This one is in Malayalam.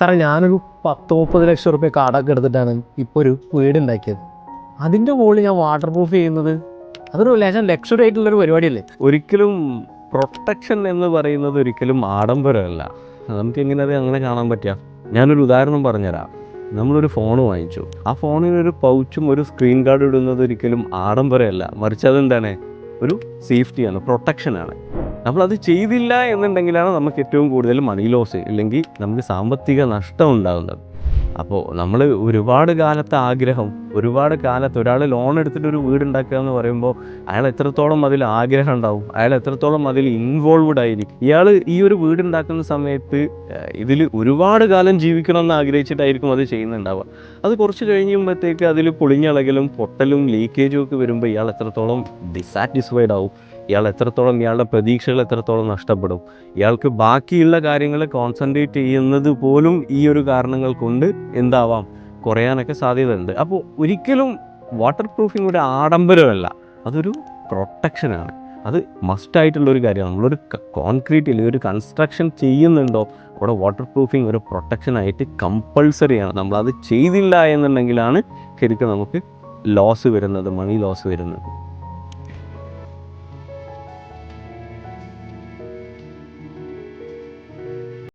സാറേ ഞാനൊരു പത്ത് മുപ്പത് ലക്ഷം റുപ്യ കടമൊക്കെ എടുത്തിട്ടാണ് ഇപ്പോൾ ഒരു വീട് ഉണ്ടാക്കിയത് അതിന്റെ മുകളിൽ ഞാൻ വാട്ടർ പ്രൂഫ് ചെയ്യുന്നത്. അതൊരു ലേശം ലക്ഷറി ആയിട്ടുള്ളൊരു പരിപാടിയല്ലേ? ഒരിക്കലും പ്രൊട്ടക്ഷൻ എന്ന് പറയുന്നത് ഒരിക്കലും ആഡംബരമല്ല. നമുക്ക് എങ്ങനെ അത് അങ്ങനെ കാണാൻ പറ്റുക? ഞാനൊരു ഉദാഹരണം പറഞ്ഞുതരാം. നമ്മളൊരു ഫോൺ വാങ്ങിച്ചു. ആ ഫോണിന് ഒരു പൗച്ചും ഒരു സ്ക്രീൻ ഗാർഡ് ഇടുന്നത് ഒരിക്കലും ആഡംബരമല്ല. മറിച്ച് അതെന്താണ്? ഒരു സേഫ്റ്റിയാണ് പ്രൊട്ടക്ഷനാണ് നമ്മളത് ചെയ്തില്ല എന്നുണ്ടെങ്കിലാണ് നമുക്ക് ഏറ്റവും കൂടുതൽ മണി ലോസ് ഇല്ലെങ്കിൽ നമുക്ക് സാമ്പത്തിക നഷ്ടം ഉണ്ടാകുന്നത്. അപ്പോൾ നമ്മൾ ഒരുപാട് കാലത്തെ ആഗ്രഹം ഒരുപാട് കാലത്ത് ഒരാൾ ലോൺ എടുത്തിട്ട് ഒരു വീട് ഉണ്ടാക്കുക എന്ന് പറയുമ്പോൾ അയാൾ എത്രത്തോളം അതിൽ ആഗ്രഹം ഉണ്ടാവും? അയാൾ എത്രത്തോളം അതിൽ ഇൻവോൾവ്ഡ് ആയിരിക്കും? ഇയാൾ ഈ ഒരു വീട് ഉണ്ടാക്കുന്ന സമയത്ത് ഇതിൽ ഒരുപാട് കാലം ജീവിക്കണം എന്ന് ആഗ്രഹിച്ചിട്ടായിരിക്കും അത് ചെയ്യുന്നുണ്ടാവുക. അത് കുറച്ച് കഴിയുമ്പോഴത്തേക്ക് അതിൽ പൊളിഞ്ഞളകലും പൊട്ടലും ലീക്കേജും ഒക്കെ വരുമ്പോൾ ഇയാൾ എത്രത്തോളം ഡിസാറ്റിസ്ഫൈഡ് ആവും? ഇയാൾ എത്രത്തോളം ഇയാളുടെ പ്രതീക്ഷകൾ എത്രത്തോളം നഷ്ടപ്പെടും? ഇയാൾക്ക് ബാക്കിയുള്ള കാര്യങ്ങൾ കോൺസെൻട്രേറ്റ് ചെയ്യുന്നത് പോലും ഈ ഒരു കാരണങ്ങൾ കൊണ്ട് എന്താവാം? കുറയാനൊക്കെ സാധ്യതയുണ്ട്. അപ്പോൾ ഒരിക്കലും വാട്ടർ പ്രൂഫിംഗ് ഒരു ആഡംബരമല്ല. അതൊരു പ്രൊട്ടക്ഷനാണ് അത് മസ്റ്റായിട്ടുള്ളൊരു കാര്യമാണ്. നമ്മളൊരു കോൺക്രീറ്റിൽ ഒരു കൺസ്ട്രക്ഷൻ ചെയ്യുന്നുണ്ടോ അവിടെ വാട്ടർ പ്രൂഫിംഗ് ഒരു പ്രൊട്ടക്ഷനായിട്ട് കമ്പൾസറിയാണ് നമ്മളത് ചെയ്തില്ല എന്നുണ്ടെങ്കിലാണ് ശരിക്കും നമുക്ക് ലോസ് വരുന്നത് മണി ലോസ് വരുന്നത്.